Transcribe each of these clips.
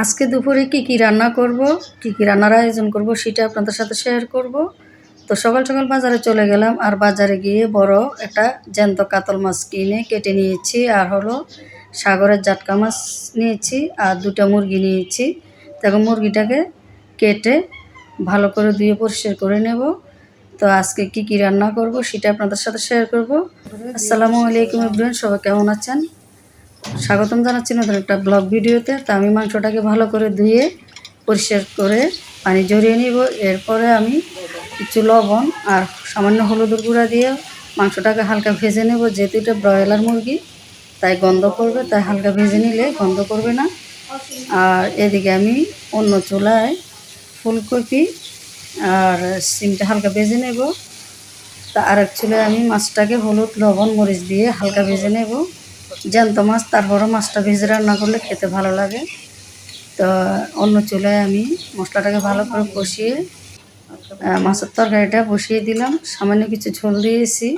আজকে দুপুরে কি কি রান্না করব, কি কি রান্নার আয়োজন করব সেটা আপনাদের সাথে শেয়ার করব। তো সকাল সকাল বাজারে চলে গেলাম আর বাজারে গিয়ে বড় একটা জ্যান্ত কাতল মাছ কিনে কেটে নিয়েছি আর হলো সাগরের জাটকা মাছ নিয়েছি আর দুটো মুরগি নিয়েছি। দেখো মুরগিটাকে কেটে ভালো করে ধুয়ে পরিষ্কার করে নেব। তো আজকে কি কি রান্না করব সেটা আপনাদের সাথে শেয়ার করব। আসসালামু আলাইকুম ইব্রাহিম সবাই কেমন আছেন? স্বাগতম জানাচ্ছি নতুন একটা ব্লগ ভিডিওতে। তা আমি মাংসটাকে ভালো করে ধুয়ে, পরিষ্কার করে পানি জড়িয়ে নিব। এরপরে আমি কিছু লবণ আর সামান্য হলুদের গুঁড়া দিয়ে মাংসটাকে হালকা ভেজে নেব। যেহেতু এটা ব্রয়লার মুরগি, তাই গন্ধ করবে, তাই হালকা ভেজে নিলে গন্ধ করবে না। আর এদিকে আমি অন্য চুলায় ফুলকপি আর সিমটা হালকা ভেজে নেব। তা আর এক আমি মাছটাকে হলুদ, লবণ, মরিচ দিয়ে হালকা ভেজে নেব। জ্যান্ত মাছ তারপরও মাছটা ভেজে রান্না করলে খেতে ভালো লাগে। তো অন্য চুলায় আমি মশলাটাকে ভালো করে কষিয়ে মাছের তরকারিটা বসিয়ে দিলাম। সামান্য কিছু ঝোল দিয়েছি।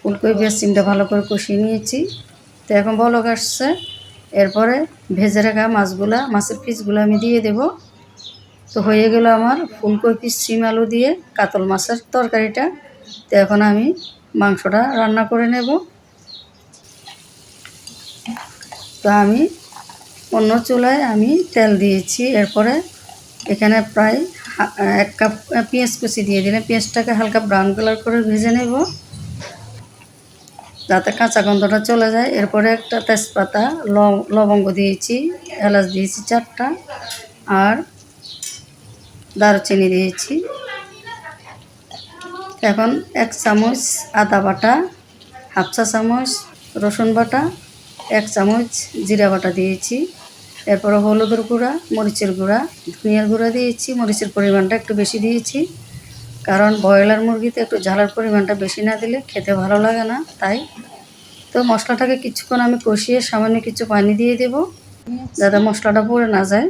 ফুলকপি সিমটা ভালো করে কষিয়ে নিয়েছি। তো এখন বলক আসছে। এরপরে ভেজে রাখা মাছগুলা, মাছের পিসগুলো আমি দিয়ে দেব। তো হয়ে গেল আমার ফুলকপি সিম আলু দিয়ে কাতল মাছের তরকারিটা। তো এখন আমি মাংসটা রান্না করে নেব। তো আমি অন্য চুলায় আমি তেল দিয়েছি। এরপরে এখানে প্রায় এক কাপ পেঁয়াজ কুচি দিয়ে দিলে পেঁয়াজটাকে হালকা ব্রাউন কালার করে ভেজে নেব। যাতে কাঁচা গন্ধটা চলে যায়। এরপরে একটা তেজপাতা লবঙ্গ দিয়েছি, এলাচ দিয়েছি চারটা, আর দারুচিনি দিয়েছি। এখন এক চামচ আদা বাটা, হাফ চা চামচ রসুন বাটা এক চামচ জিরা বাটা দিয়েছি। এরপরে হলুদের গুঁড়া, মরিচের গুঁড়া, ধনিয়ার গুঁড়া দিয়েছি। মরিচের পরিমাণটা একটু বেশি দিয়েছি। কারণ ব্রয়লার মুরগিতে একটু ঝালের পরিমাণটা বেশি না দিলে খেতে ভালো লাগে না, তাই। তো মশলাটাকে কিছুক্ষণ আমি কষিয়ে সামান্য কিছু পানি দিয়ে দেব। যাতে মশলাটা পড়ে না যায়।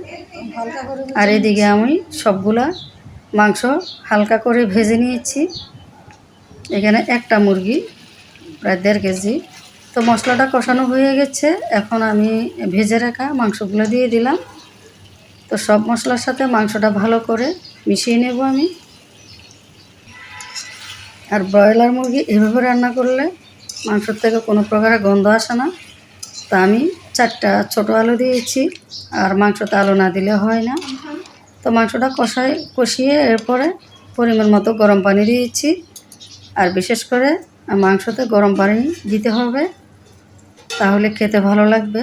আর এদিকে আমি সবগুলা মাংস হালকা করে ভেজে নিয়েছি। এখানে একটা মুরগি, প্রায় দেড় কেজি। তো মশলাটা কষানো হয়ে গেছে। এখন আমি ভেজে রাখা মাংসগুলো দিয়ে দিলাম। তো সব মশলার সাথে মাংসটা ভালো করে মিশিয়ে নেব আমি। আর ব্রয়লার মুরগি এভাবে রান্না করলে মাংসর থেকে কোনো প্রকারের গন্ধ আসে না। তা আমি চারটা ছোটো আলু দিয়েছি আর মাংসতে আলু না দিলে হয় না। তো মাংসটা কষাই কষিয়ে এরপরে পরিমাণ মতো গরম পানি দিয়েছি। আর বিশেষ করে মাংসতে গরম পানি দিতে হবে। তাহলে খেতে ভালো লাগবে।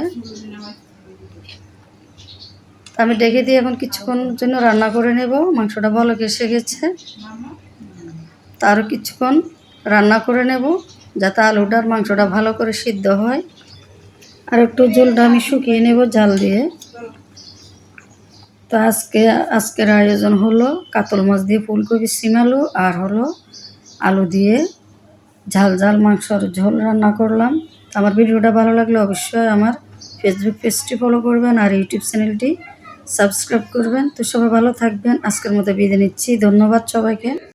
আমি ডেকে দিয়ে এখন কিছুক্ষণ জন্য রান্না করে নেব। মাংসটা ভালো এসে গেছে। তারও কিছুক্ষণ রান্না করে নেব, যাতে আলুটার মাংসটা ভালো করে সিদ্ধ হয়। আর একটু জলটা আমি শুকিয়ে নেব জাল দিয়ে। তো আজকে, আজকের আয়োজন হলো কাতল মাছ দিয়ে ফুলকপি সিম আলু, আর হলো আলু দিয়ে ঝাল ঝাল মাংসর ঝোল রান্না করলাম। আমার ভিডিওটা ভালো লাগলে অবশ্যই আমার ফেসবুক পেজটি ফলো করবেন আর ইউটিউব চ্যানেলটি সাবস্ক্রাইব করবেন। তো সবাই ভালো থাকবেন। আজকের মতো বিদায় নিচ্ছি। ধন্যবাদ সবাইকে।